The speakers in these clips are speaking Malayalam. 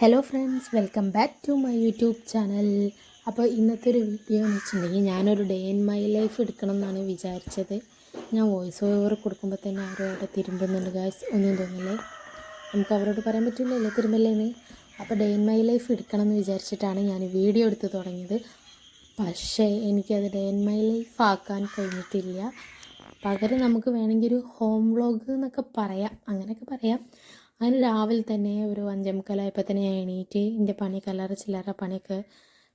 Hello friends welcome back to my YouTube channel അപ്പോൾ ഇന്നത്തെ ഒരു വീഡിയോ എന്ന് വെച്ചിട്ടുണ്ടെങ്കിൽ ഞാനൊരു ഡേ ഇൻ മൈ ലൈഫ് എടുക്കണം എന്നാണ് വിചാരിച്ചത്. ഞാൻ വോയിസ് ഓവർ കൊടുക്കുമ്പോൾ തന്നെ അവരോട് തിരുമ്പുന്നുണ്ട് ഗായ്സ് ഒന്നും തോന്നില്ലേ നമുക്ക് അവരോട് പറയാൻ പറ്റില്ലല്ലോ തിരുമ്പല്ലേന്ന്. അപ്പോൾ ഡേ ഇൻ മൈ ലൈഫ് എടുക്കണം എന്ന് വിചാരിച്ചിട്ടാണ് ഞാൻ വീഡിയോ എടുത്ത് തുടങ്ങിയത്. പക്ഷേ എനിക്കത് ഡേ ഇൻ മൈ ലൈഫ് ആക്കാൻ കഴിഞ്ഞിട്ടില്ല. പകരം നമുക്ക് വേണമെങ്കിൽ ഒരു ഹോം വ്ളോഗ് എന്നൊക്കെ പറയാം. അങ്ങനെയൊക്കെ പറയാം. അങ്ങനെ രാവിലെ തന്നെ ഒരു അഞ്ചേ മുക്കാലായപ്പോൾ തന്നെ ഞാൻ എണീറ്റ് എന്റെ പണി കല്ലറ ചില്ലറ പണിയൊക്കെ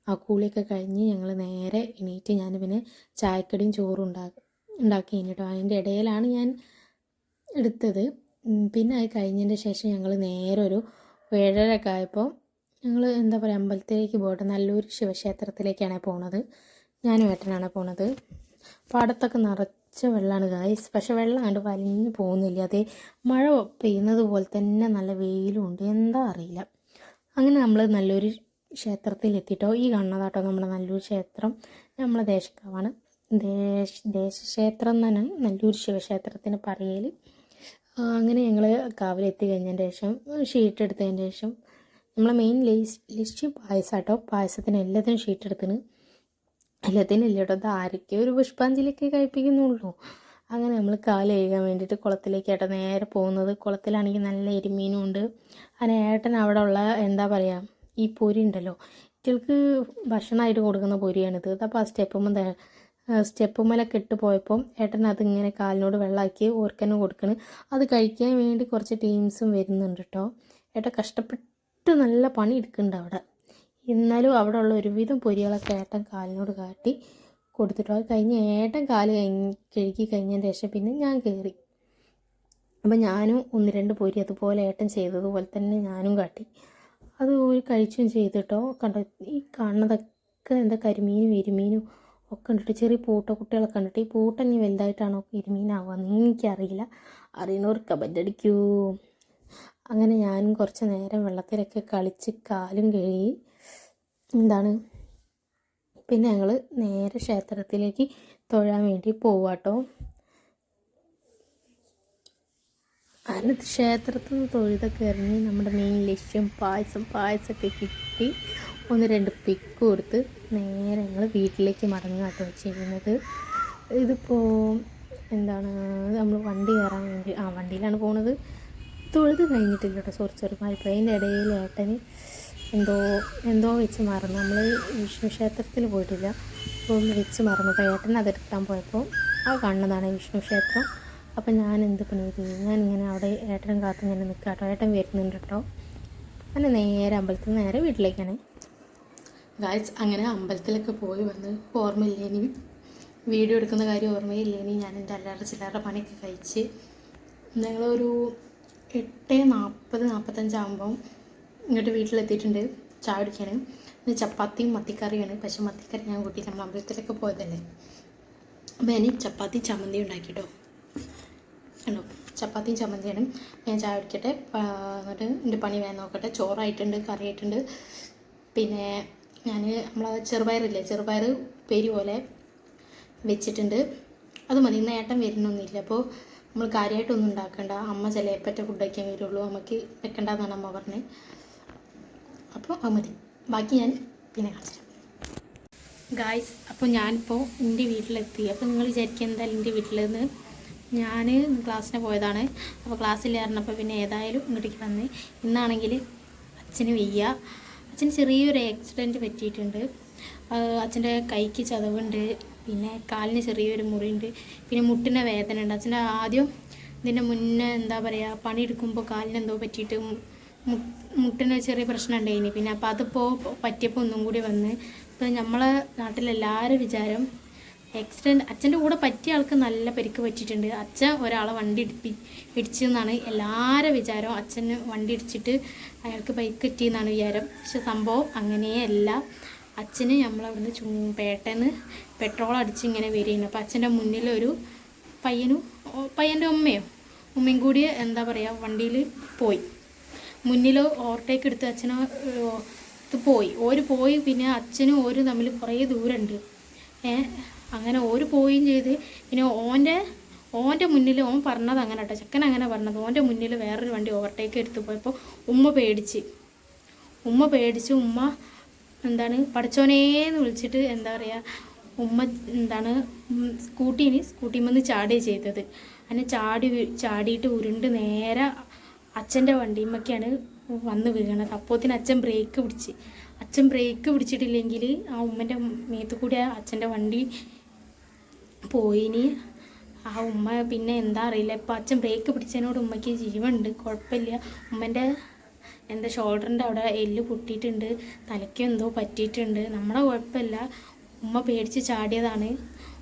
ആ കൂളിയൊക്കെ കഴിഞ്ഞ് ഞങ്ങൾ നേരെ എണീറ്റ് ഞാൻ പിന്നെ ചായക്കടിയും ചോറും ഉണ്ടാക്കി ഉണ്ടാക്കി കേട്ടോ അതിന്റെ ഇടയിലാണ് ഞാൻ എടുത്തത്. പിന്നെ അത് കഴിഞ്ഞതിന്റെ ശേഷം ഞങ്ങൾ നേരെ ഒരു ഏഴരയൊക്കെ ആയപ്പോൾ ഞങ്ങൾ എന്താ പറയുക അമ്പലത്തിലേക്ക് പോകട്ടെ നല്ലൊരു ശിവക്ഷേത്രത്തിലേക്കാണ് പോണത്. ഞാനും ഏട്ടനാണ് പോണത്. പാടത്തൊക്കെ നിറച്ച വെള്ളമാണ് ഗായ്സ് പക്ഷെ വെള്ളം കണ്ട് വലിഞ്ഞു പോകുന്നില്ല. അതേ മഴ പെയ്യുന്നത് പോലെ തന്നെ നല്ല വെയിലും ഉണ്ട് എന്താ അറിയില്ല. അങ്ങനെ നമ്മൾ നല്ലൊരു ക്ഷേത്രത്തിൽ എത്തിയിട്ടോ ഈ കാണുന്നതാട്ടോ നമ്മുടെ നല്ലൊരു ക്ഷേത്രം. നമ്മളെ ദേശക്കാവാണ്. ദേശ ദേശക്ഷേത്രം തന്നെ നല്ലൂർ ശിവക്ഷേത്രത്തിന് പറയൽ അങ്ങനെ ഞങ്ങൾ കാവിലെത്തി കഴിഞ്ഞതിന് ശേഷം ഷീറ്റ് എടുത്തതിന് ശേഷം നമ്മളെ മെയിൻ ലക്ഷ്യം പായസം കേട്ടോ പായസത്തിന് എല്ലാത്തിനും ഷീറ്റ് എടുത്തിന് എല്ലാത്തിനും ഇല്ല കേട്ടോ അത് ആരൊക്കെ ഒരു പുഷ്പാഞ്ജലിയൊക്കെ കഴിപ്പിക്കുന്നുള്ളൂ. അങ്ങനെ നമ്മൾ കാൽ കഴുകാൻ വേണ്ടിയിട്ട് കുളത്തിലേക്കാട്ടോ നേരെ പോകുന്നത്. കുളത്തിലാണെങ്കിൽ നല്ല എരിമീനും ഉണ്ട് അങ്ങനെ ഏട്ടൻ അവിടെ ഉള്ള എന്താ പറയുക ഈ പൊരി ഉണ്ടല്ലോ. കുട്ടികൾക്ക് ഭക്ഷണമായിട്ട് കൊടുക്കുന്ന പൊരിയാണിത്. അപ്പോൾ ആ സ്റ്റെപ്പുമ്പോൾ സ്റ്റെപ്പുമ്മലൊക്കെ ഇട്ട് പോയപ്പോൾ ഏട്ടൻ അതിങ്ങനെ കാലിനോട് വെള്ളമാക്കി ഓർക്കനും കൊടുക്കണ്. അത് കഴിക്കാൻ വേണ്ടി കുറച്ച് ടീംസും വരുന്നുണ്ട് കേട്ടോ ഏട്ടൻ കഷ്ടപ്പെട്ട് നല്ല പണി എടുക്കുന്നുണ്ട് അവിടെ. എന്നാലും അവിടെ ഉള്ള ഒരുവിധം പൊരികളൊക്കെ ഏട്ടൻ കാലിനോട് കാട്ടി കൊടുത്തിട്ടു അത് കഴിഞ്ഞ് ഏട്ടൻ കാൽ കഴിഞ്ഞ് കഴുകി കഴിഞ്ഞതിന് ശേഷം പിന്നെ ഞാൻ കയറി. അപ്പം ഞാനും ഒന്ന് രണ്ട് പൊരി അതുപോലെ ഏട്ടൻ ചെയ്തതുപോലെ തന്നെ ഞാനും കാട്ടി. അത് ഒരു കഴിച്ചും ചെയ്തിട്ടോ കണ്ടോ? ഈ കാണുന്നതൊക്കെ എന്താ കരിമീനും എരുമീനും ഒക്കെ കണ്ടിട്ട് ചെറിയ പൂട്ട കുട്ടികളൊക്കെ കണ്ടിട്ട് ഈ പൂട്ട ഇനി വലുതായിട്ടാണോ എരുമീനാവുക എനിക്കറിയില്ല. അറിയണവർ കബഡടിക്കൂ അങ്ങനെ ഞാനും കുറച്ച് നേരം വെള്ളത്തിലൊക്കെ കളിച്ച് കാലും കഴുകി എന്താണ്? പിന്നെ ഞങ്ങൾ നേരെ ക്ഷേത്രത്തിലേക്ക് തൊഴാൻ വേണ്ടി പോവാട്ടോ. അതിന് ക്ഷേത്രത്തിൽ നിന്ന് തൊഴുതൊക്കെ ഇറങ്ങി നമ്മുടെ മെയിൻ ലക്ഷ്യം പായസം പായസമൊക്കെ കിട്ടി. ഒന്ന് രണ്ട് പിക്ക് കൊടുത്ത് നേരെ ഞങ്ങൾ വീട്ടിലേക്ക് മടങ്ങുക കേട്ടോ ചെയ്യുന്നത്. ഇതിപ്പോൾ എന്താണ്? നമ്മൾ വണ്ടി കയറാൻ വേണ്ടി ആ വണ്ടിയിലാണ് പോണത്. തൊഴുത് കഴിഞ്ഞിട്ടില്ല കേട്ടോ സോറി സോറി മാറിപ്പോയി അതിന്റെ ഇടയിൽ ഏട്ടന് എന്തോ എന്തോ വെച്ച് മറന്നു. നമ്മൾ വിഷ്ണു ക്ഷേത്രത്തിൽ പോയിട്ടില്ല. അപ്പോൾ വെച്ച് മറന്നു. അപ്പോൾ ഏട്ടൻ അതെടുക്കാൻ പോയപ്പോൾ ആ കാണുന്നതാണ് വിഷ്ണു ക്ഷേത്രം. അപ്പം ഞാൻ എന്ത് പണി ചെയ്തു? ഇങ്ങനെ അവിടെ ഏട്ടനും കാത്ത് ഇങ്ങനെ നിൽക്കുക കേട്ടോ ഏട്ടൻ വരുന്നുണ്ട് കേട്ടോ അങ്ങനെ നേരെ അമ്പലത്തിൽ നേരെ വീട്ടിലേക്കാണ്. ഗായ്സ് അങ്ങനെ അമ്പലത്തിലൊക്കെ പോയി വന്ന് ഓർമ്മയില്ലേനി വീഡിയോ എടുക്കുന്ന കാര്യം ഓർമ്മയില്ലേനി ഞാൻ എന്റെ അല്ലാതെ ചില്ലാറ പണിയൊക്കെ കഴിച്ച് ഞങ്ങളൊരു എട്ട് നാൽപ്പത് നാൽപ്പത്തഞ്ചാകുമ്പം ഇങ്ങോട്ട് വീട്ടിലെത്തിയിട്ടുണ്ട്. ചായ കുടിക്കാണ് ഇത് ചപ്പാത്തിയും മത്തിക്കറിയാണ് പക്ഷെ മത്തിക്കറി ഞാൻ കൂട്ടി നമ്മൾ അമ്പലത്തിലൊക്കെ പോയതല്ലേ. അപ്പോൾ ഞാൻ ചപ്പാത്തി ചമ്മന്തി ഉണ്ടാക്കിട്ടോ. കണ്ടോ? ചപ്പാത്തിയും ചമ്മന്തിയാണ്. ഞാൻ ചായ കുടിക്കട്ടെ. എന്നിട്ട് എന്റെ പണി വേണം നോക്കട്ടെ. ചോറായിട്ടുണ്ട് കറിയായിട്ടുണ്ട്. പിന്നെ ഞാൻ നമ്മളെ ചെറുപയറില്ലേ? ചെറുപയർ ഉപ്പേരി പോലെ വെച്ചിട്ടുണ്ട്. അത് മതി. ഇന്ന് ഏട്ടൻ വരുന്നൊന്നുമില്ല. അപ്പോൾ നമ്മൾ കാര്യമായിട്ടൊന്നും ഉണ്ടാക്കണ്ട. അമ്മ ചിലപ്പറ്റ ഫുഡൊക്കെ വരുള്ളൂ. അമ്മയ്ക്ക് വെക്കണ്ടെന്നാണ് അമ്മ പറഞ്ഞത്. അപ്പോൾ അത് മതി. ബാക്കി ഞാൻ പിന്നെ കാണിച്ചു ഗായ്സ് അപ്പോൾ ഞാനിപ്പോൾ എന്റെ വീട്ടിലെത്തി. അപ്പോൾ നിങ്ങൾ വിചാരിക്കുക എന്തായാലും എന്റെ വീട്ടിൽ നിന്ന് ഞാൻ ക്ലാസ്സിന് പോയതാണ്. അപ്പോൾ ക്ലാസ്സിൽ ഇറങ്ങപ്പോൾ പിന്നെ ഏതായാലും ഇങ്ങോട്ടേക്ക് വന്ന് ഇന്നാണെങ്കിൽ അച്ഛന് വയ്യ. അച്ഛന് ചെറിയൊരു ആക്സിഡന്റ് പറ്റിയിട്ടുണ്ട്. അച്ഛന്റെ കൈക്ക് ചതവുണ്ട്. പിന്നെ കാലിന് ചെറിയൊരു മുറിയുണ്ട്. പിന്നെ മുട്ടിന് വേദന ഉണ്ട് അച്ഛന്റെ ആദ്യം ഇതിന്റെ മുന്നേ എന്താ പറയുക പണിയെടുക്കുമ്പോൾ കാലിന് എന്തോ പറ്റിയിട്ട് മുട്ടിന് ചെറിയ പ്രശ്നം ഉണ്ടായിനി. പിന്നെ അപ്പോൾ അതിപ്പോൾ പറ്റിയപ്പോൾ ഒന്നും കൂടി വന്ന്. ഇപ്പോൾ നമ്മളെ നാട്ടിലെല്ലാവരും വിചാരം ആക്സിഡന്റ് അച്ഛന്റെ കൂടെ പറ്റിയ ആൾക്ക് നല്ല പരിക്ക് പറ്റിയിട്ടുണ്ട്. അച്ഛൻ ഒരാളെ വണ്ടി ഇടിപ്പി ഇടിച്ചെന്നാണ് എല്ലാവരും വിചാരം അച്ഛന് വണ്ടി ഇടിച്ചിട്ട് അയാൾക്ക് ബൈക്ക് പറ്റിയെന്നാണ് വിചാരം. പക്ഷെ സംഭവം അങ്ങനെയല്ല. അച്ഛന് നമ്മളവിടുന്ന് ചു പേട്ടന്ന് പെട്രോൾ അടിച്ച് ഇങ്ങനെ വരികയാണ് അപ്പോൾ അച്ഛന്റെ മുന്നിലൊരു പയ്യനും പയ്യന്റെ ഉമ്മയോ? ഉമ്മയും കൂടി എന്താ പറയുക വണ്ടിയിൽ പോയി. മുന്നിൽ ഓവർടേക്ക് എടുത്ത് അച്ഛനെ പോയി. ഓര് പോയി പിന്നെ അച്ഛനും ഓരും തമ്മിൽ കുറേ ദൂരമുണ്ട്. അങ്ങനെ ഓര് പോവുകയും ചെയ്ത്. പിന്നെ ഓന്റെ ഓന്റെ മുന്നിൽ ഓൻ പറഞ്ഞത് അങ്ങനെ കേട്ടോ. ചെക്കൻ അങ്ങനെ പറഞ്ഞത്. ഓന്റെ മുന്നിൽ വേറൊരു വണ്ടി ഓവർടേക്ക് എടുത്ത് പോയപ്പോൾ ഉമ്മ പേടിച്ച്. ഉമ്മ പേടിച്ച് ഉമ്മ എന്താണ് പഠിച്ചോനേന്ന് വിളിച്ചിട്ട് എന്താ പറയുക ഉമ്മ എന്താണ് സ്കൂട്ടീന് സ്കൂട്ടിമെന്ന് ചാടുകയാണ് ചെയ്തത്. അങ്ങനെ ചാടി ചാടിയിട്ട് ഉരുണ്ട് നേരെ അച്ഛന്റെ വണ്ടിയുമ്മൊക്കെയാണ് വന്ന് വീണത് അപ്പോത്തിന് അച്ഛൻ ബ്രേക്ക് പിടിച്ച്. അച്ഛൻ ബ്രേക്ക് പിടിച്ചിട്ടില്ലെങ്കിൽ ആ ഉമ്മന്റെ മേത്ത് കൂടി ആ അച്ഛന്റെ വണ്ടി പോയിനി. ആ ഉമ്മ പിന്നെ എന്താ അറിയില്ല. ഇപ്പം അച്ഛൻ ബ്രേക്ക് പിടിച്ചതിനോട് ഉമ്മയ്ക്ക് ജീവനുണ്ട്. കുഴപ്പമില്ല. ഉമ്മന്റെ എന്താ ഷോൾഡറിന്റെ അവിടെ എല്ല് പൊട്ടിയിട്ടുണ്ട്. തലയ്ക്ക് എന്തോ പറ്റിയിട്ടുണ്ട്. നമ്മളെ കുഴപ്പമില്ല. ഉമ്മ പേടിച്ച് ചാടിയതാണ്.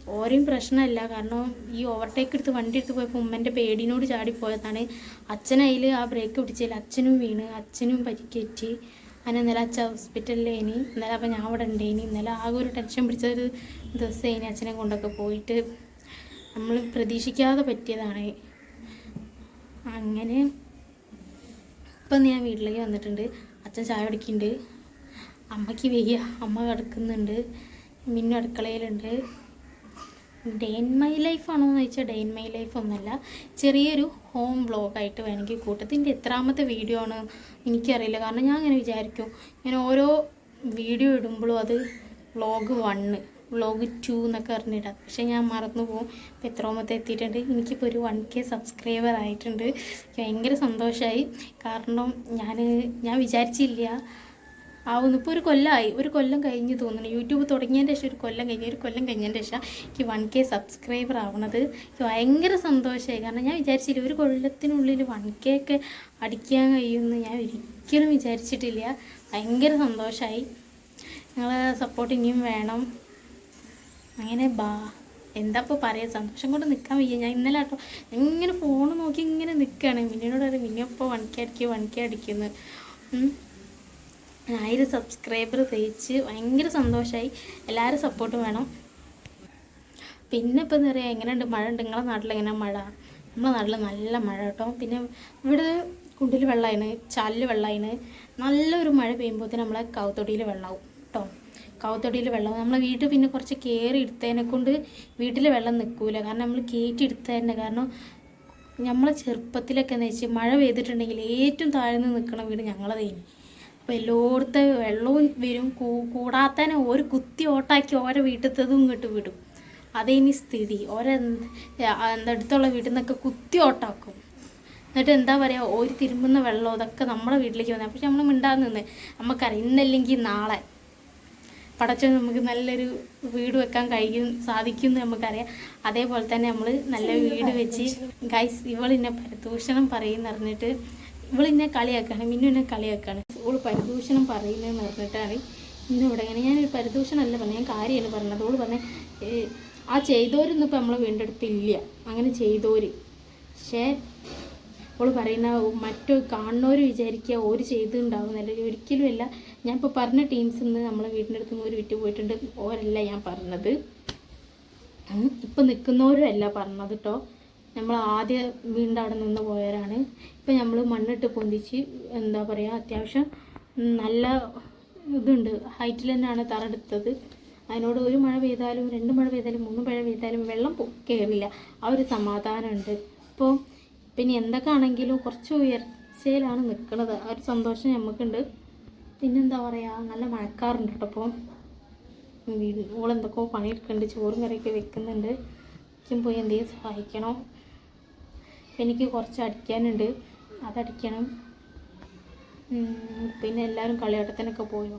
ഓരെയും പ്രശ്നമല്ല. കാരണം ഈ ഓവർടേക്ക് എടുത്ത് വണ്ടി എടുത്ത് പോയപ്പോൾ ഉമ്മന്റെ പേടിനോട് ചാടിപ്പോയതാണ്. അച്ഛനതിൽ ആ ബ്രേക്ക് പിടിച്ചില്ല അച്ഛനും വീണ്. അച്ഛനും പരിക്കേറ്റ്. അങ്ങനെ ഇന്നലെ അച്ഛൻ ഹോസ്പിറ്റലിലേനി ഇന്നലെ അപ്പം ഞാൻ അവിടെ ഉണ്ടേനി ഇന്നലെ ആകെ ഒരു ടെൻഷൻ പിടിച്ച ഒരു ദിവസത്തേനി അച്ഛനെ കൊണ്ടൊക്കെ പോയിട്ട്. നമ്മൾ പ്രതീക്ഷിക്കാതെ പറ്റിയതാണ്. അങ്ങനെ ഇപ്പം ഞാൻ വീട്ടിലേക്ക് വന്നിട്ടുണ്ട്. അച്ഛൻ ചായ കുടിക്കുന്നുണ്ട് അമ്മയ്ക്ക് വയ്യ. അമ്മ കിടക്കുന്നുണ്ട്. മിന്നു അടുക്കളയിലുണ്ട്. ഡേ ഇൻ മൈ ലൈഫ് ആണോ എന്ന് ചോദിച്ചാൽ ഡേ ഇൻ മൈ ലൈഫ് ഒന്നുമല്ല. ചെറിയൊരു ഹോം വ്ളോഗായിട്ട് വേണമെങ്കിൽ കൂട്ടത്തിന്റെ എത്രാമത്തെ വീഡിയോ ആണ് എനിക്കറിയില്ല. കാരണം ഞാൻ അങ്ങനെ വിചാരിക്കും. ഞാൻ ഓരോ വീഡിയോ ഇടുമ്പോഴും അത് വ്ളോഗ് വണ്ണ് വ്ളോഗ് ടു എന്നൊക്കെ പറഞ്ഞിടാം. പക്ഷേ ഞാൻ മറന്നു പോകും. ഇപ്പോൾ എത്രാമത്തെ എത്തിയിട്ടുണ്ട്. എനിക്കിപ്പോൾ ഒരു വൺ കെ സബ്സ്ക്രൈബർ ആയിട്ടുണ്ട്. ഭയങ്കര സന്തോഷമായി കാരണം ഞാൻ ഞാൻ വിചാരിച്ചില്ല ആവുന്നു. ഇപ്പോൾ ഒരു കൊല്ലമായി ഒരു കൊല്ലം കഴിഞ്ഞ് തോന്നുന്നു. യൂട്യൂബ് തുടങ്ങിയതിന്റെ ശേഷം ഒരു കൊല്ലം കഴിഞ്ഞ് ഒരു കൊല്ലം കഴിഞ്ഞതിന്റെ ശേഷം എനിക്ക് വൺ കെ സബ്സ്ക്രൈബർ ആവണത് എനിക്ക് ഭയങ്കര സന്തോഷമായി കാരണം ഞാൻ വിചാരിച്ചില്ല ഒരു കൊല്ലത്തിനുള്ളിൽ വൺ കെ ഒക്കെ അടിക്കാൻ കഴിയുമെന്ന് ഞാൻ ഒരിക്കലും വിചാരിച്ചിട്ടില്ല. ഭയങ്കര സന്തോഷമായി നിങ്ങളെ സപ്പോർട്ട് ഇനിയും വേണം. അങ്ങനെ ബാ. എന്താ ഇപ്പോൾ പറയുക സന്തോഷം കൊണ്ട് നിൽക്കാൻ വയ്യ. ഞാൻ ഇന്നലെ കേട്ടോ ഇങ്ങനെ ഫോൺ നോക്കി ഇങ്ങനെ നിൽക്കുകയാണ് മിന്നിനോട് പറയും മിന്നിപ്പോൾ വൺ കെ അടിക്കുക വൺ കെ അടിക്കുന്നു ഉം. ആയിരം സബ്സ്ക്രൈബർ തേച്ച് ഭയങ്കര സന്തോഷമായി എല്ലാവരും സപ്പോർട്ട് വേണം. പിന്നെ ഇപ്പം എന്താ പറയുക എങ്ങനെയുണ്ട് മഴ ഉണ്ട്? നിങ്ങളെ നാട്ടിൽ എങ്ങനെ മഴ? നമ്മളെ നാട്ടിൽ നല്ല മഴ കേട്ടോ. പിന്നെ ഇവിടെ കുണ്ടിൽ വെള്ളമായിന് ചാലിൽ വെള്ളമായിന് നല്ലൊരു മഴ പെയ്യുമ്പോൾ നമ്മളെ കൗത്തൊടിയിൽ വെള്ളമാവും കേട്ടോ. കൗത്തൊടിയിൽ വെള്ളം. നമ്മളെ വീട്ടിൽ പിന്നെ കുറച്ച് കയറി എടുത്തതിനെ കൊണ്ട് വീട്ടിൽ വെള്ളം നിൽക്കൂല. കാരണം നമ്മൾ കയറ്റി എടുത്തതന്നെ കാരണം നമ്മളെ ചെറുപ്പത്തിലൊക്കെ എന്ന് വെച്ചാൽ മഴ പെയ്തിട്ടുണ്ടെങ്കിൽ ഏറ്റവും താഴ്ന്ന് നിൽക്കണ വീട് ഞങ്ങളതേനി അപ്പോൾ എല്ലായിടത്തെ വെള്ളവും വരും കൂ- കൂടാത്തന്നെ ഒരു കുത്തി ഓട്ടാക്കി ഓരോ വീട്ടിലത്തതും ഇങ്ങോട്ട് വിടും. അതേനി സ്ഥിതി. ഓരോ അടുത്തുള്ള വീട്ടിൽ നിന്നൊക്കെ കുത്തി ഓട്ടാക്കും. എന്നിട്ട് എന്താ പറയുക ഒരു തിരുമ്പുന്ന വെള്ളം അതൊക്കെ നമ്മുടെ വീട്ടിലേക്ക് വന്നത് പക്ഷെ നമ്മൾ മിണ്ടാതെ നിന്ന്. നമുക്കറിയാം ഇന്നല്ലെങ്കിൽ നാളെ പടച്ച നമുക്ക് നല്ലൊരു വീട് വെക്കാൻ കഴിയും സാധിക്കും എന്ന് നമുക്കറിയാം. അതേപോലെ തന്നെ നമ്മൾ നല്ല വീട് വെച്ച് ഗൈസ് ഇവളിന്നെ പരിദൂഷണം എന്ന് പറഞ്ഞിട്ട് ഇവളിന്നെ കളിയാക്കാണ് മിന്നു എന്നെ കളിയാക്കാണ്. ഓൾ പരിദൂഷണം പറയുന്നതെന്ന് പറഞ്ഞിട്ടാണ് ഇന്ന് ഇവിടെ ഇങ്ങനെ. ഞാനൊരു പരിദൂഷണമല്ല പറഞ്ഞു ഞാൻ കാര്യമാണ് പറഞ്ഞത്. ഓൾ പറഞ്ഞ ആ ചെയ്തോരൊന്നും ഇപ്പം നമ്മളെ വീണ്ടെടുത്തില്ല അങ്ങനെ ചെയ്തോര് പക്ഷേ അവൾ പറയുന്ന മറ്റോ കാണുന്നവർ വിചാരിക്കുക ഓര് ചെയ്തിട്ടുണ്ടാവുന്നല്ല ഒരിക്കലും അല്ല. ഞാൻ ഇപ്പോൾ പറഞ്ഞ ടീംസിൽ നിന്ന് നമ്മളെ വീടിന്റെ അടുത്ത് നിന്ന് ഒരു വിറ്റ് പോയിട്ടുണ്ട്. ഓരല്ല ഞാൻ പറഞ്ഞത്. ഇപ്പം നിൽക്കുന്നവരും അല്ല പറഞ്ഞത് കേട്ടോ നമ്മൾ ആദ്യം വീണ്ടും അവിടെ നിന്ന് പോയവരാണ്. ഇപ്പം നമ്മൾ മണ്ണിട്ട് പൊന്തിച്ച് എന്താ പറയുക അത്യാവശ്യം നല്ല ഇതുണ്ട്. ഹൈറ്റിൽ തന്നെയാണ് തറെടുത്തത് അതിനോട് ഒരു മഴ പെയ്താലും രണ്ട് മഴ പെയ്താലും മൂന്ന് മഴ പെയ്താലും വെള്ളം കയറില്ല ആ ഒരു സമാധാനമുണ്ട്. ഇപ്പോൾ പിന്നെ എന്തൊക്കെ ആണെങ്കിലും കുറച്ച് ഉയർച്ചയിലാണ് നിൽക്കുന്നത്. ആ ഒരു സന്തോഷം നമുക്കുണ്ട് പിന്നെന്താ പറയുക നല്ല മഴക്കാറുണ്ട് കേട്ടോ അപ്പോൾ വീട് ഓളെന്തൊക്കെയോ പണിയെടുക്കുന്നുണ്ട് ചോറും കറിയൊക്കെ വെക്കുന്നുണ്ട്. എനിക്കും പോയി എന്തെങ്കിലും സഹായിക്കണം? എനിക്ക് കുറച്ച് അടിക്കാനുണ്ട്. അതടിക്കണം. പിന്നെ എല്ലാവരും കളിയാട്ടത്തിനൊക്കെ പോയോ?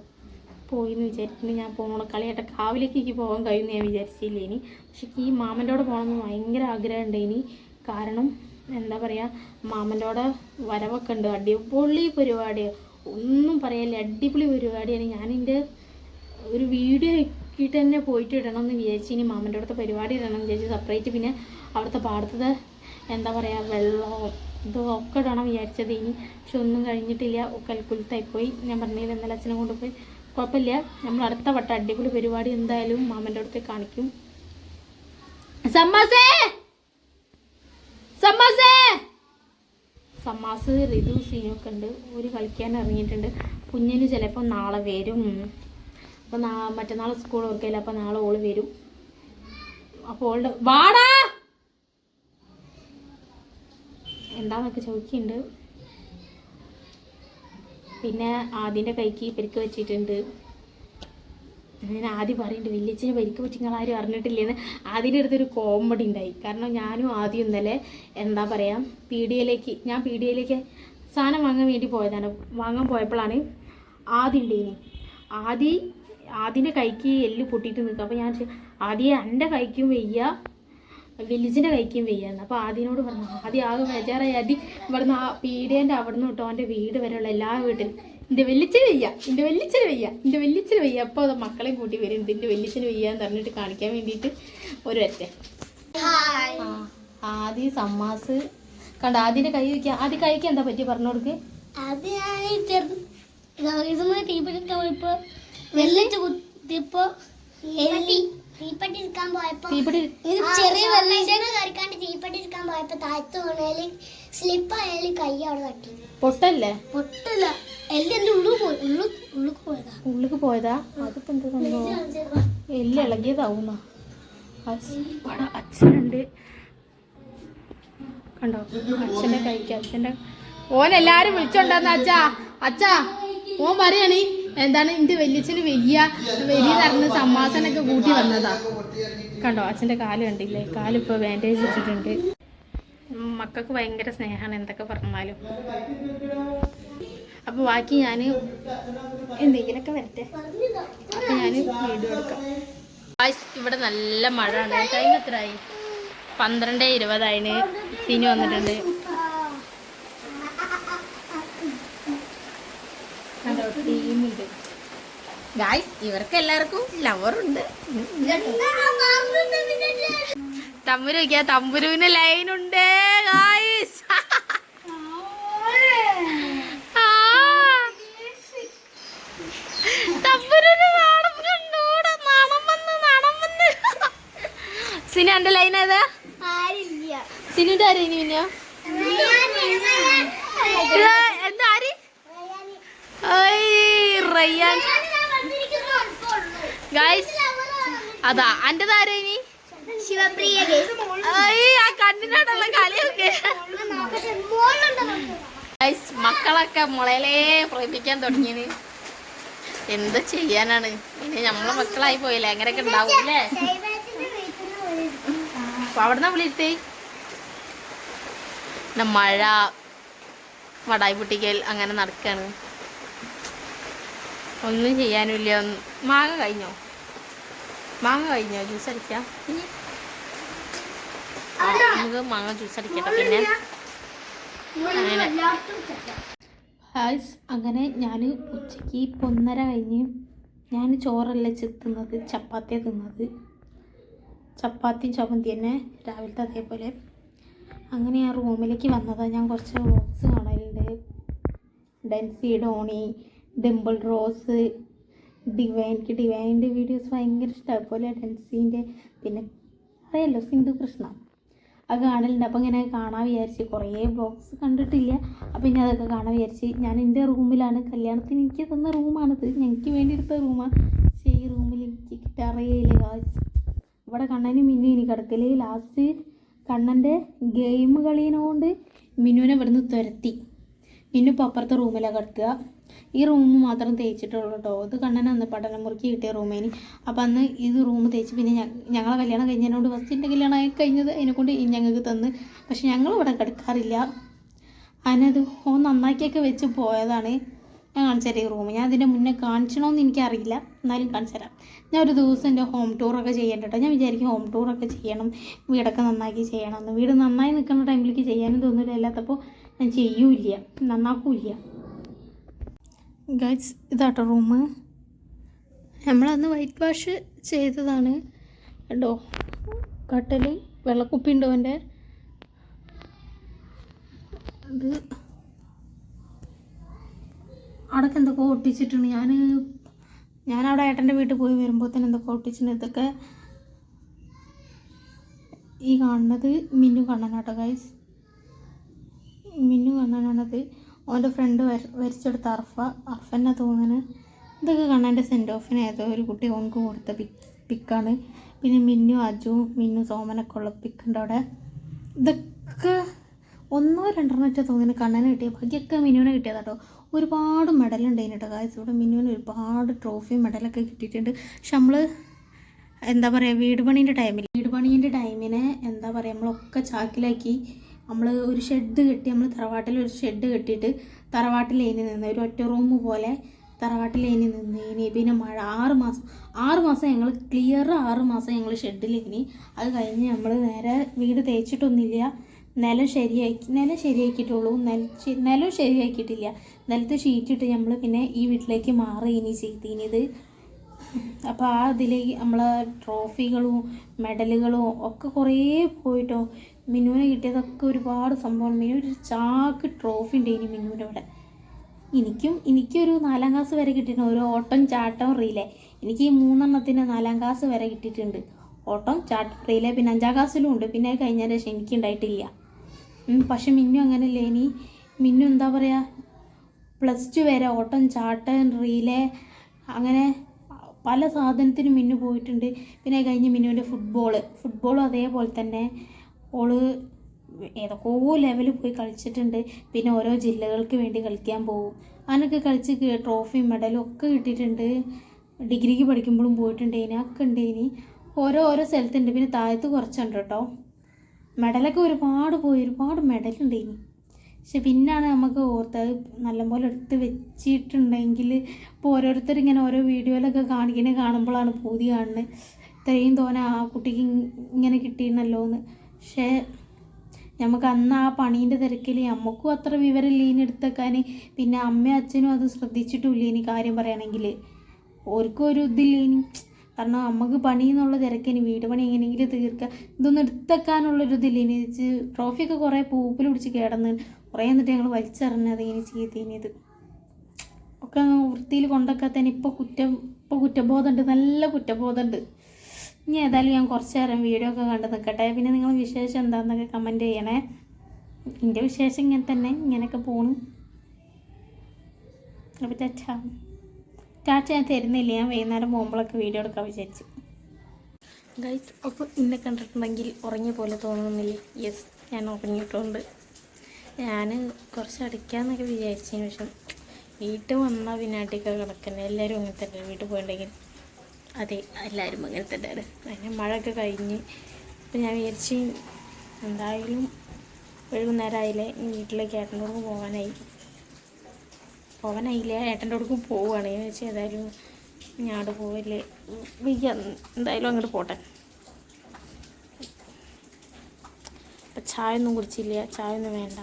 പോയി എന്ന് വിചാരിക്കുന്നു. ഞാൻ പോകണം കളിയാട്ട കാവിലേക്ക് പോകാൻ കഴിയുമെന്ന് ഞാൻ വിചാരിച്ചില്ല ഇനി. പക്ഷേ ഈ മാമന്റെ കൂടെ പോകണമെന്ന് ഭയങ്കര ആഗ്രഹമുണ്ട് ഇനി. കാരണം എന്താ പറയുക മാമന്റെ കൂടെ വരവൊക്കെ ഉണ്ട്. അടിപൊളി പരിപാടി ഒന്നും പറയല്ലേ അടിപൊളി പരിപാടിയാണ്. ഞാനെന്റെ ഒരു വീഡിയോ ആക്കിയിട്ട് തന്നെ പോയിട്ട് ഇടണം എന്ന് വിചാരിച്ചു ഇനി മാമന്റെ അടുത്ത പരിപാടി ഇടണം എന്ന് വിചാരിച്ചു സെപ്പറേറ്റ് പിന്നെ അവിടുത്തെ പാടത്തത് എന്താ പറയുക വെള്ളവും ഇതും ഒക്കെ ഇടണം വിചാരിച്ചത്. ഇനി പക്ഷെ ഒന്നും കഴിഞ്ഞിട്ടില്ല. കൽക്കുലത്തായിപ്പോയി ഞാൻ പറഞ്ഞില്ല ഇന്നലെ അച്ഛനെ കൊണ്ടുപോയി. കുഴപ്പമില്ല. നമ്മൾ അടുത്ത വട്ടം അടിപൊളി പരിപാടി എന്തായാലും മാമന്റെ അടുത്ത് കാണിക്കും. സമ്മാസേ! സമ്മാസേ! സമ്മാസ് ഋതു സീനൊക്കെ ഉണ്ട്. ഒരു കളിക്കാൻ ഇറങ്ങിയിട്ടുണ്ട്. കുഞ്ഞിന് ചിലപ്പോൾ നാളെ വരും. അപ്പോൾ മറ്റന്നാൾ സ്കൂൾ ഓർക്കില്ല അപ്പോൾ നാളെ ഓൾ വരും. അപ്പോൾ വാടാ! എന്താന്നൊക്കെ ചോദിക്കുന്നുണ്ട് പിന്നെ ആദ്യന്റെ കൈക്ക് പരിക്ക് വെച്ചിട്ടുണ്ട് ഞാൻ ആദ്യം പറയുന്നുണ്ട് വില്ലേജിന് പരിക്ക് പറ്റി നിങ്ങൾ ആരും അറിഞ്ഞിട്ടില്ലെന്ന്. ആദ്യന്റെ അടുത്തൊരു കോമഡി ഉണ്ടായി. കാരണം ഞാനും ആദ്യം ഇന്നലെ എന്താ പറയുക പി ഡി എയിലേക്ക് ഞാൻ പി ഡി എയിലേക്ക് സാധനം വാങ്ങാൻ വേണ്ടി പോയതാണ്. വാങ്ങാൻ പോയപ്പോഴാണ് ആദ്യം ഉണ്ടേനി ആദ്യം ആദ്യന്റെ കൈക്ക് എല്ല് പൊട്ടിയിട്ട് നിൽക്കുക. അപ്പോൾ ഞാൻ ആദ്യം എന്റെ കൈക്കും വയ്യ വില്ലിജിന്റെ കൈക്കും വെയ്യായിരുന്നു അപ്പോൾ ആദ്യനോട് പറഞ്ഞു ആദ്യം ആകെ ബേജാറായി. ആദ്യം ഇവിടുന്ന് ആ പീഡേന്റെ അവിടെ നിന്ന് തൊട്ട് അവന്റെ വീട് വരെയുള്ള എല്ലാ വീട്ടിലും എന്റെ വെല്ലിച്ചിന് വയ്യ. എന്റെ വെല്ലിച്ചിന് വയ്യ. എന്റെ വെല്ലിച്ചിന് വയ്യ. അപ്പോൾ അത് മക്കളെയും കൂട്ടി വരും. ഇതിന്റെ വെല്ലിച്ചിന് വയ്യ എന്ന് പറഞ്ഞിട്ട് കാണിക്കാൻ വേണ്ടിയിട്ട് ഒരു ഒറ്റ. ആ ആദ്യം സമ്മാസ് കണ്ട? ആദ്യന്റെ കൈ വയ്ക്കുക ആദ്യം കൈക്ക് എന്താ പറ്റി പറഞ്ഞു കൊടുക്ക്? വെള്ളിച്ച് കുത്തിയപ്പോ തീപ്പെട്ടി എടുക്കാൻ പോയപ്പോ തീപ്പിടി ഇത് ചെറിയ വെള്ളിച്ച കറിക്കാണ്ട് തീപ്പെട്ടി എടുക്കാൻ പോയപ്പോ താഴത്ത് വീണേൽ സ്ലിപ്പ് ആയാൽ കൈ അവിടെ തട്ടി. പൊട്ടല്ലേ? പൊട്ടില്ല. എല്ലാം എന്റെ ഉള്ളു പോയി ഉള്ളു ഉള്ളിൽ പോയതാ. ഉള്ളിക്ക് പോയതാ? അതിപ്പോൾ എന്താ സംഭവം? എല്ലാം ഇളകിയതാവുന്ന? ഇവിടെ അച്ഛനുണ്ട്. കണ്ടോ? അച്ഛന്റെ കൈക്ക് അച്ഛന്റെ ഓൻ എല്ലാരും വിളിച്ചോണ്ടെന്ന് അച്ഛാ. അച്ഛാ ഓൻ പറയാണ് എന്താണ് എന്റെ വലിയച്ഛന് വലിയ വലിയ തരുന്ന സമ്മാസനൊക്കെ കൂട്ടി വന്നതാ? കണ്ടോ അച്ഛന്റെ കാൽ കണ്ടില്ലേ? കാലിപ്പോ ബാൻഡേജ് വെച്ചിട്ടുണ്ട്. മക്കൾക്ക് ഭയങ്കര സ്നേഹമാണ് എന്തൊക്കെ പറഞ്ഞാലും. അപ്പോൾ ബാക്കി ഞാൻ എന്തെങ്കിലുമൊക്കെ വരട്ടെ. അപ്പോൾ ഞാൻ വീഡിയോ എടുക്കാം. ഇവിടെ നല്ല മഴ ആണ് ടൈം എത്രയായി? പന്ത്രണ്ട് ഇരുപതായിന് സീനി വന്നിട്ടുണ്ട് കണ്ടോ ടീമുണ്ട് ഗായ്സ് ഇവർക്ക് എല്ലാവർക്കും ലവറുണ്ട് തമ്പുരു നോക്കിയാ തമ്പുരുവിന് ലൈനുണ്ട് ഗായ്സ് സിനു എന്റെ ലൈൻ ഏതാ? സിനുന്റെ ആര് ഇനി പിന്നെയോ ഇത് എന്താ ആര്? റയ്യാൻ ഗായ്സ് അതാ അന്റെ ആരാ ഇനി? ശിവപ്രിയ ആ കണ്ണിനോടുള്ള കളിയൊക്കെ. ഗൈസ് മക്കളൊക്കെ മുളയിലേ പ്രേമിക്കാൻ തുടങ്ങിയത് എന്ത് ചെയ്യാനാണ്? ഇനി നമ്മളെ മക്കളായി പോയില്ലേ? അങ്ങനെയൊക്കെ ഉണ്ടാവും അല്ലേ? അവിടുന്ന് വിളിയിരുത്തേ? പിന്നെ മഴ വടായി പൊട്ടിക്കൽ അങ്ങനെ നടക്കാണ്. ഒന്നും ചെയ്യാനില്ല മാങ്ങ കഴിഞ്ഞോ? മാങ്ങ കഴിഞ്ഞോ ജ്യൂസ് അടിക്കാം നമുക്ക് മാങ്ങ ജ്യൂസ് അടിക്കട്ടെ പിന്നെ അങ്ങനെ ഹായ്സ് അങ്ങനെ ഞാൻ ഉച്ചയ്ക്ക് ഇപ്പം ഒന്നര കഴിഞ്ഞ് ഞാൻ ചോറല്ല തിന്നത് ചപ്പാത്തിയാണ് തിന്നത്. ചപ്പാത്തിയും ചമ്മന്തി തന്നെ രാവിലത്തെ അതേപോലെ. അങ്ങനെ ആ റൂമിലേക്ക് വന്നതാണ് ഞാൻ കുറച്ച് റോസ് കാണലുണ്ട്. Densy Doni dimple Rose Divine എനിക്ക് ഡിവൈന്റെ വീഡിയോസ് ഭയങ്കര ഇഷ്ടമാണ് അതുപോലെ ഡെൻസീന്റെ പിന്നെ അറിയാലോ സിന്ധു കൃഷ്ണ. അത് കാണലുണ്ട്. അപ്പോൾ ഇങ്ങനെ കാണാൻ വിചാരിച്ച് കുറേ ബ്ലോഗ്സ് കണ്ടിട്ടില്ല. അപ്പോൾ ഇനി അതൊക്കെ കാണാൻ വിചാരിച്ച് ഞാൻ എന്റെ റൂമിലാണ്. കല്യാണത്തിന് എനിക്ക് തന്ന റൂമാണിത് ഞങ്ങൾക്ക് വേണ്ടി എടുത്ത റൂമാണ് പക്ഷേ ഈ റൂമിൽ എനിക്ക് കിട്ടാറിയില്ല കാശ് ഇവിടെ കണ്ണന് മിന്നു ഇനി കിടക്കൽ. ലാസ്റ്റ് കണ്ണന്റെ ഗെയിം കളീനോണ്ട് മിന്നുവിനെ ഇവിടുന്ന് തുരത്തി. മിന്നു ഇപ്പോൾ അപ്പുറത്തെ റൂമിലാണ് കിടക്കുക. ഈ റൂം മാത്രം തേച്ചിട്ടുള്ളൂ കേട്ടോ ഇത് കണ്ണൻ അന്ന് പഠനമുറിക്ക് കിട്ടിയ റൂമേന് അപ്പോൾ അന്ന് ഇത് റൂം തേച്ച് പിന്നെ ഞങ്ങളെ കല്യാണം കഴിഞ്ഞതിനോട് ഫസ്റ്റിന്റെ കല്യാണമായി കഴിഞ്ഞത് അതിനെക്കൊണ്ട് ഞങ്ങൾക്ക് തന്ന്. പക്ഷെ ഞങ്ങൾ ഇവിടെ കിടക്കാറില്ല. അതിനത് ഓ നന്നാക്കിയൊക്കെ വെച്ച് പോയതാണ് ഞാൻ കാണിച്ചു തരാം ഈ റൂം ഞാൻ അതിന്റെ മുന്നേ കാണിച്ചണമെന്ന് എനിക്കറിയില്ല. എന്നാലും കാണിച്ചു തരാം ഞാൻ ഒരു ദിവസം എന്റെ ഹോം ടൂറൊക്കെ ചെയ്യണ്ട ഞാൻ വിചാരിക്കും ഹോം ടൂറൊക്കെ ചെയ്യണം. വീടൊക്കെ നന്നാക്കി ചെയ്യണം എന്ന്. വീട് നന്നായി നിൽക്കുന്ന ടൈമിലേക്ക് ചെയ്യാനും തോന്നില്ല അല്ലാത്തപ്പോൾ ഞാൻ ചെയ്യൂല്ല. നന്നാക്കൂല ഗൈസ് ഇതാട്ടോ റൂം നമ്മളന്ന് വൈറ്റ് വാഷ് ചെയ്തതാണ്. കേട്ടോ കട്ടൽ വെള്ളക്കുപ്പി ഉണ്ടോ എന്റെ ഇത് അവിടെയൊക്കെ എന്തൊക്കെ ഒട്ടിച്ചിട്ടുണ്ട്. ഞാൻ ഞാനവിടെ ഏട്ടന്റെ വീട്ടിൽ പോയി വരുമ്പോൾ തന്നെ എന്തൊക്കെ ഒട്ടിച്ചിട്ടുണ്ട്. ഇതൊക്കെ ഈ കാണുന്നത് മിന്നു കണ്ണനാട്ടോ ഗൈസ്. മിന്നു കണ്ണനാണത്. ഓന്റെ ഫ്രണ്ട് വര വരച്ചെടുത്ത അർഫ അർഫന്നെ തോന്നുന്നു. ഇതൊക്കെ കണ്ണന്റെ സെൻഡ് ഓഫിന് ഏതോ ഒരു കുട്ടി ഓൻക്ക് കൊടുത്ത പിക് പിക്കാണ് പിന്നെ മിന്നു അജു മിന്നു സോമനൊക്കെ ഉള്ള പിക്കുണ്ട് അവിടെ. ഇതൊക്കെ ഒന്നോ രണ്ടെണ്ണറ്റോ തോന്നുന്നു കണ്ണന് കിട്ടിയ. ഭാഗ്യമൊക്കെ മിനുവിനെ കിട്ടിയതാട്ടോ ഒരുപാട് മെഡലുണ്ടായിന് കേട്ടോ കാഴ്ച ഇവിടെ മിനുവിന് ഒരുപാട് ട്രോഫി മെഡലൊക്കെ കിട്ടിയിട്ടുണ്ട്. പക്ഷെ നമ്മൾ എന്താ പറയുക വീട് പണീന്റെ ടൈമിൽ വീട് പണീന്റെ ടൈമിനെ എന്താ പറയുക നമ്മളൊക്കെ ചാക്കിലാക്കി നമ്മൾ ഒരു ഷെഡ് കെട്ടി നമ്മൾ തറവാട്ടിൽ ഒരു ഷെഡ് കെട്ടിയിട്ട് തറവാട്ടിൽ ഇനി നിന്ന് ഒരു ഒറ്റ റൂം പോലെ തറവാട്ടിൽ ഇനി നിന്ന് ഇനി പിന്നെ മഴ. ആറ് മാസം ആറ് മാസം ഞങ്ങൾ ക്ലിയർ ആറ് മാസം ഞങ്ങൾ ഷെഡിൽ ഇനി. അത് കഴിഞ്ഞ് നമ്മൾ നേരെ വീട് തേച്ചിട്ടൊന്നുമില്ല. നിലം ശരിയാക്കി നിലം ശരിയാക്കിയിട്ടുള്ളൂ. നില നിലം ശരിയാക്കിയിട്ടില്ല. നിലത്ത് ഷീറ്റിട്ട് നമ്മൾ പിന്നെ ഈ വീട്ടിലേക്ക് മാറി ഇനി ചെയ്ത് ചെയ്തിനിത് അപ്പോൾ ആ ഇതിലേക്ക് നമ്മളെ ട്രോഫികളും മെഡലുകളും ഒക്കെ കുറേ പോയിട്ടോ. മിനുവിന് കിട്ടിയതൊക്കെ ഒരുപാട് സംഭവമാണ് മിനു ഒരു ചാക്ക് ട്രോഫി ഉണ്ട് ഇനി മിനുവിന്റെ അവിടെ. എനിക്കും എനിക്കൊരു നാലാം ക്ലാസ് വരെ കിട്ടിയിട്ടുണ്ട്. ഒരു ഓട്ടം ചാട്ടം റീലേ എനിക്ക് ഈ മൂന്നെണ്ണത്തിന് നാലാം ക്ലാസ് വരെ കിട്ടിയിട്ടുണ്ട്. ഓട്ടം ചാട്ടം റീലേ പിന്നെ അഞ്ചാം ക്ലാസ്സിലും ഉണ്ട്. പിന്നെ കഴിഞ്ഞ ശേഷം എനിക്കുണ്ടായിട്ടില്ല പക്ഷെ മിന്നു അങ്ങനെയല്ല ഇനി മിന്നു എന്താ പറയുക പ്ലസ് ടു വരെ ഓട്ടം ചാട്ടം റീലേ അങ്ങനെ പല സാധനത്തിനും മിന്നു പോയിട്ടുണ്ട്. പിന്നെ കഴിഞ്ഞ് മിന്നുവിന്റെ ഫുട്ബോൾ ഫുട്ബോളും അതേപോലെ തന്നെ ഓൾ ഏതൊക്കെയോ ലെവലിൽ പോയി കളിച്ചിട്ടുണ്ട്. പിന്നെ ഓരോ ജില്ലകൾക്ക് വേണ്ടി കളിക്കാൻ പോകും അതിനൊക്കെ കളിച്ച് ട്രോഫി മെഡലും ഒക്കെ കിട്ടിയിട്ടുണ്ട്. ഡിഗ്രിക്ക് പഠിക്കുമ്പോഴും പോയിട്ടുണ്ട്. ഇനി ഒക്കെ ഉണ്ട് ഇനി. ഓരോ ഓരോ സ്ഥലത്തുണ്ട് പിന്നെ താഴത്ത് കുറച്ചുണ്ട് കേട്ടോ. മെഡലൊക്കെ ഒരുപാട് പോയി. ഒരുപാട് മെഡലുണ്ട് ഇനി. പക്ഷെ പിന്നാണ് നമുക്ക് ഓർത്തത് നല്ലപോലെ എടുത്ത് വെച്ചിട്ടുണ്ടെങ്കിൽ ഇപ്പോൾ ഓരോരുത്തർ ഇങ്ങനെ ഓരോ വീഡിയോയിലൊക്കെ കാണിക്കണേ കാണുമ്പോഴാണ് പൂതി കാണുന്നത്. ഇത്രയും തോന്നെ ആ കുട്ടിക്ക് ഇങ്ങനെ കിട്ടിയിരുന്നല്ലോ എന്ന്. പക്ഷേ നമുക്ക് അന്ന് ആ പണീന്റെ തിരക്കിൽ നമുക്കും അത്ര വിവരം ഇനി എടുത്തേക്കാൻ പിന്നെ അമ്മയും അച്ഛനും അത് ശ്രദ്ധിച്ചിട്ടുമില്ല ഇനി കാര്യം പറയുകയാണെങ്കിൽ ഓർക്കും ഒരു ഇതില്ല ഇനി കാരണം നമുക്ക് പണി എന്നുള്ള തിരക്കിന് വീട് പണി എങ്ങനെയെങ്കിലും തീർക്കുക ഇതൊന്നും എടുത്തേക്കാനുള്ളൊരു ഇതില്ല ഇനി ഇത് ട്രോഫിയൊക്കെ കുറേ പൂപ്പിൽ പിടിച്ച് കിടന്ന് കുറേ എന്നിട്ട് ഞങ്ങൾ വലിച്ചെറിഞ്ഞത് ഇനി ചെയ്തിനിത് ഒക്കെ വൃത്തിയിൽ കൊണ്ടൊക്കെ ഇപ്പോൾ കുറ്റം ഇപ്പോൾ കുറ്റബോധമുണ്ട് നല്ല കുറ്റബോധമുണ്ട് ഇനി ഏതായാലും ഞാൻ കുറച്ച് നേരം വീഡിയോ ഒക്കെ കണ്ട് നിൽക്കട്ടെ പിന്നെ നിങ്ങൾ വിശേഷം എന്താണെന്നൊക്കെ കമന്റ് ചെയ്യണേ. എന്റെ വിശേഷം ഇങ്ങനെ തന്നെ ഇങ്ങനെയൊക്കെ പോണു. അപ്പോൾ ടാറ്റ. ടാറ്റ ഞാൻ തരുന്നില്ല. ഞാൻ വൈകുന്നേരം പോകുമ്പോഴൊക്കെ വീഡിയോ എടുക്കാൻ വിചാരിച്ചു. ഗൈസ് അപ്പോൾ ഇന്നെ കണ്ടിട്ടുണ്ടെങ്കിൽ ഉറങ്ങിയ പോലെ തോന്നുന്നില്ലേ? യെസ് ഞാൻ ഉറങ്ങിയിട്ടുണ്ട്. ഞാൻ കുറച്ച് അടിക്കാമെന്നൊക്കെ വിചാരിച്ചതിന് ശേഷം വീട്ടിൽ വന്നാൽ പിന്നെ അടിക്കാൻ കിടക്കുന്നത് എല്ലാവരും അങ്ങനെ തന്നെ. വീട്ടിൽ പോയിട്ടുണ്ടെങ്കിൽ അതെ എല്ലാവരും അങ്ങനെ തന്നെയാണ്. അതിന് മഴയൊക്കെ കഴിഞ്ഞ് അപ്പം ഞാൻ വിചാരിച്ച് എന്തായാലും വൈകുന്നേരം ആയില്ലേ ഇനി വീട്ടിലേക്ക് ഏട്ടന്റെ കൂടെ പോകാനായി. പോകാനായില്ല? ഏട്ടന്റെ കൂടെ പോവുകയാണ്. ഞാൻ വെച്ചാൽ ഏതായാലും ഞാൻ അവിടെ പോവില്ലേ? വയ്യ എന്തായാലും അങ്ങോട്ട് പോട്ടെ. അപ്പം ചായ ഒന്നും കുടിച്ചില്ല. ചായ ഒന്നും വേണ്ട.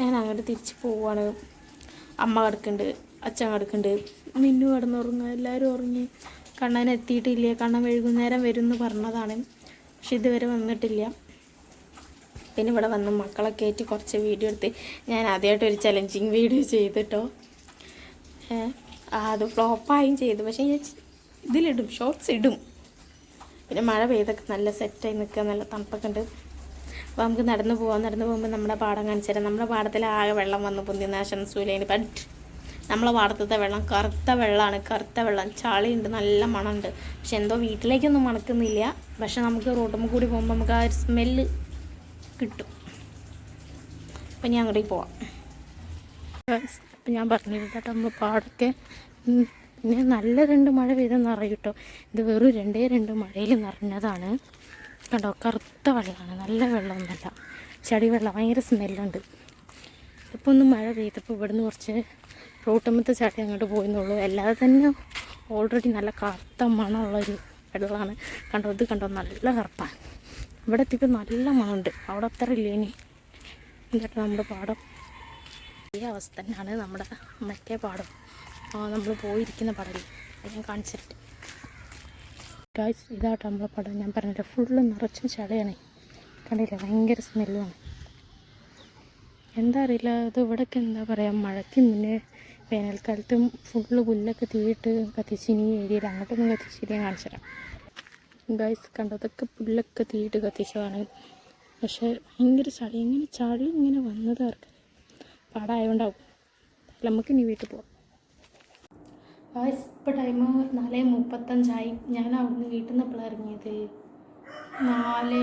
ഞാൻ അങ്ങോട്ട് തിരിച്ച് പോവുകയാണ്. അമ്മ കിടക്കുന്നുണ്ട്. അച്ഛൻ കിടക്കുന്നുണ്ട്. മിന്നു കിടന്നുറങ്ങുക. എല്ലാവരും ഉറങ്ങി. കണ്ണൻ എത്തിയിട്ടില്ല. കണ്ണൻ വൈകുന്നേരം വരും എന്ന് പറഞ്ഞതാണ്. പക്ഷെ ഇതുവരെ വന്നിട്ടില്ല. പിന്നെ ഇവിടെ വന്ന് മക്കളൊക്കെ ആയിട്ട് കുറച്ച് വീഡിയോ എടുത്ത് ഞാൻ ആദ്യമായിട്ട് ഒരു ചലഞ്ചിങ് വീഡിയോ ചെയ്തിട്ടോ. അത് ഫ്ലോപ്പായും ചെയ്തു. പക്ഷേ ഞാൻ ഇതിലിടും. ഷോർട്സ് ഇടും. പിന്നെ മഴ പെയ്തൊക്കെ നല്ല സെറ്റായി നിൽക്കുക. നല്ല തണുപ്പൊക്കെ ഉണ്ട്. അപ്പോൾ നമുക്ക് നടന്നു പോകാം നടന്നു പോകുമ്പോൾ നമ്മുടെ പാടം കാണിച്ചു തരാം. നമ്മുടെ പാടത്തിൽ ആകെ വെള്ളം വന്ന്. പൊന്തി നാശം സൂര്യന് പറ്റ് നമ്മളെ പാടത്തത്തെ വെള്ളം കറുത്ത വെള്ളമാണ് കറുത്ത വെള്ളം. ചാളിയുണ്ട് നല്ല മണമുണ്ട്. പക്ഷെ എന്തോ വീട്ടിലേക്കൊന്നും മണക്കുന്നില്ല. പക്ഷെ നമുക്ക് റോട്ടുമ്പോൾ കൂടി പോകുമ്പോൾ നമുക്ക് ആ ഒരു സ്മെല്ല് കിട്ടും. അപ്പം ഞാൻ അങ്ങോട്ടേക്ക് പോവാം. അപ്പം ഞാൻ പറഞ്ഞിരുന്നു നമ്മൾ പാടൊക്കെ പിന്നെ നല്ല രണ്ട് മഴ പെയ്തെന്ന് അറിയും കേട്ടോ. ഇത് വെറും രണ്ടേ രണ്ട് മഴയിൽ നിറഞ്ഞതാണ്. കണ്ടോ കറുത്ത വെള്ളമാണ്. നല്ല വെള്ളമൊന്നുമല്ല. ചടി വെള്ളം ഭയങ്കര സ്മെല്ലുണ്ട്. ഇപ്പോൾ ഒന്ന് മഴ പെയ്തപ്പോൾ ഇവിടുന്ന് കുറച്ച് റോട്ടുമ്പത്തെ ചാട്ടി അങ്ങോട്ട് പോയെന്നുള്ളൂ. അല്ലാതെ തന്നെ ഓൾറെഡി നല്ല കറുത്ത മണമുള്ളൊരു വെള്ളമാണ്. കണ്ടോ? ഇത് കണ്ടോ? നല്ല കറുപ്പാണ് ഇവിടെ എത്തിയപ്പോൾ നല്ല മണമുണ്ട്. അവിടെ അത്ര ഇല്ല ഇനി എന്നിട്ട് നമ്മുടെ പാടം ഈ അവസ്ഥ തന്നെയാണ് നമ്മുടെ മറ്റേ പാടം. നമ്മൾ പോയിരിക്കുന്ന പടം അത് ഞാൻ കാണിച്ചിട്ട്. ഗായ്സ് ഇതാട്ടോ നമ്മളെ പടം. ഞാൻ പറഞ്ഞില്ല ഫുള്ള് നിറച്ചും ചടയാണ് കണ്ടില്ല? ഭയങ്കര സ്മെല്ലുമാണ് എന്താ അറിയില്ല. അത് ഇവിടെയൊക്കെ എന്താ പറയുക മഴയ്ക്ക് മുന്നേ വേനൽക്കാലത്ത് ഫുള്ള് പുല്ലൊക്കെ തീയിട്ട് കത്തിച്ചിനി ഏരിയയിൽ അങ്ങോട്ടൊന്നും കത്തിച്ചിട്ട് ഞാൻ കാണിച്ചു തരാം ഗൈസ് കണ്ടതൊക്കെ പുല്ലൊക്കെ തീയിട്ട് കത്തിച്ചതാണ്. പക്ഷേ ഭയങ്കര ചളി ഇങ്ങനെ ചളി ഇങ്ങനെ വന്നത് ആർക്കറിയാം പാടായതുകൊണ്ടാവും നമുക്ക് ഇനി വീട്ടിൽ പോവാം. ഗൈസ് ഇപ്പോൾ ടൈം നാല് മുപ്പത്തഞ്ചായി. ഞാൻ അവിടുന്ന് വീട്ടിൽ നിന്ന് എപ്പോഴാണ് ഇറങ്ങിയത്? നാല്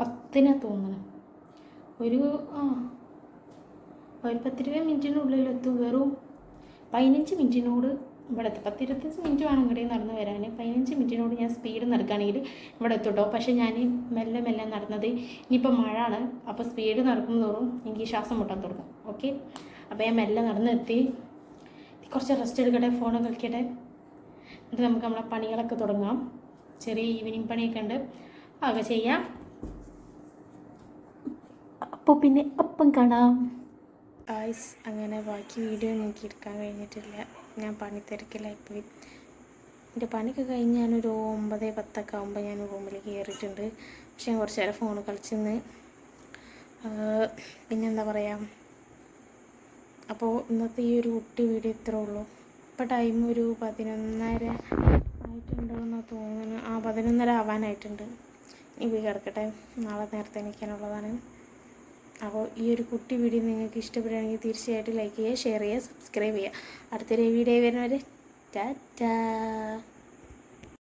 പത്ത് പത്തിനാ തോന്നണം. ഒരു ആ ഒരു പത്തിരുപത് മിനിറ്റിനുള്ളിൽ എത്തും. വെറും പതിനഞ്ച് മിനിറ്റിനോട് ഇവിടെ എത്തും പത്തിരുപത്തഞ്ച് മിനിറ്റ് വേണം ഇങ്ങോട്ടേ നടന്ന് വരാൻ. പതിനഞ്ച് മിനിറ്റിനോട് ഞാൻ സ്പീഡ് നടക്കുകയാണെങ്കിൽ ഇവിടെ എത്തുട്ടോ പക്ഷേ ഞാൻ മെല്ലെ മെല്ലെ നടന്നത് ഇനിയിപ്പോൾ മഴ ആണ് അപ്പോൾ സ്പീഡ് നടക്കും തോറും എനിക്ക് ശ്വാസം മുട്ടാൻ തുടങ്ങും. ഓക്കെ അപ്പോൾ ഞാൻ മെല്ലെ നടന്നെത്തി കുറച്ച് റെസ്റ്റ് എടുക്കട്ടെ ഫോൺ കളിക്കട്ടെ എന്നിട്ട് നമുക്ക് നമ്മളെ പണികളൊക്കെ തുടങ്ങാം. ചെറിയ ഈവനിങ് പണിയൊക്കെ ഉണ്ട്. അതൊക്കെ ചെയ്യാം. അപ്പോൾ പിന്നെ അപ്പം കാണാം. ആയിസ് അങ്ങനെ ബാക്കി വീഡിയോ എനിക്ക് എടുക്കാൻ കഴിഞ്ഞിട്ടില്ല. ഞാൻ പണി തിരക്കിലായിപ്പോയി എന്റെ പണിയൊക്കെ കഴിഞ്ഞ് ഞാനൊരു ഒമ്പത് പത്തൊക്കെ ആകുമ്പോൾ ഞാൻ റൂമിൽ കയറിയിട്ടുണ്ട് പക്ഷേ ഞാൻ കുറച്ച് നേരം ഫോൺ കളിച്ചെന്ന്. പിന്നെന്താ പറയുക അപ്പോൾ ഇന്നത്തെ ഈ ഒരു കുട്ടി വീഡിയോ ഇത്രേ ഉള്ളൂ. ഇപ്പോൾ ടൈം ഒരു പതിനൊന്നര ആയിട്ടുണ്ടോ എന്ന് തോന്നുന്നു. ആ പതിനൊന്നര ആവാനായിട്ടുണ്ട്. ഇനി പോയി കിടക്കട്ടെ. നാളെ നേരത്തെ എണീക്കാനുള്ളതാണ്. അപ്പോൾ ഈ ഒരു കുട്ടി വീഡിയോ നിങ്ങൾക്ക് ഇഷ്ടപ്പെടുകയാണെങ്കിൽ തീർച്ചയായിട്ടും ലൈക്ക് ചെയ്യുക ഷെയർ ചെയ്യുക സബ്സ്ക്രൈബ് ചെയ്യുക. അടുത്തൊരു വീഡിയോ വരുന്നവരെ ടാറ്റാ.